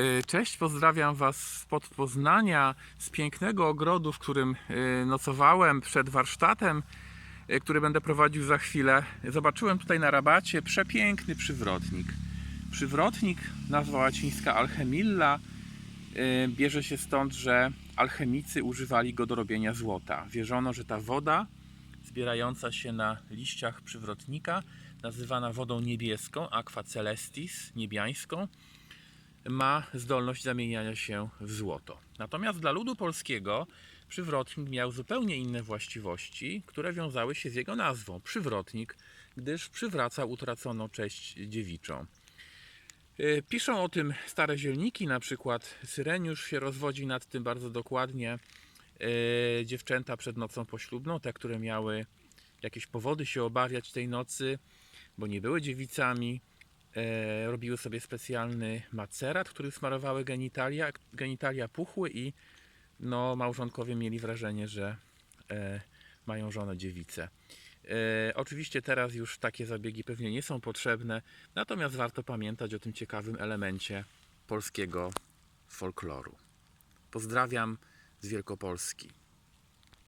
Y, Cześć, pozdrawiam Was spod Poznania, z pięknego ogrodu, w którym y, nocowałem przed warsztatem, y, który będę prowadził za chwilę. Zobaczyłem tutaj na rabacie przepiękny przywrotnik. Przywrotnik, nazwa łacińska alchemilla, bierze się stąd, że alchemicy używali go do robienia złota. Wierzono, że ta woda zbierająca się na liściach przywrotnika, nazywana wodą niebieską, aqua celestis, niebiańską, ma zdolność zamieniania się w złoto. Natomiast dla ludu polskiego przywrotnik miał zupełnie inne właściwości, które wiązały się z jego nazwą przywrotnik, gdyż przywracał utraconą cześć dziewiczą. Yy, Piszą o tym stare zielniki, na przykład Syreniusz się rozwodzi nad tym bardzo dokładnie. Yy, Dziewczęta przed nocą poślubną, te, które miały jakieś powody się obawiać tej nocy, bo nie były dziewicami, robiły sobie specjalny macerat, który smarowały genitalia, genitalia puchły i no, małżonkowie mieli wrażenie, że e, mają żonę dziewicę. E, oczywiście teraz już takie zabiegi pewnie nie są potrzebne, natomiast warto pamiętać o tym ciekawym elemencie polskiego folkloru. Pozdrawiam z Wielkopolski.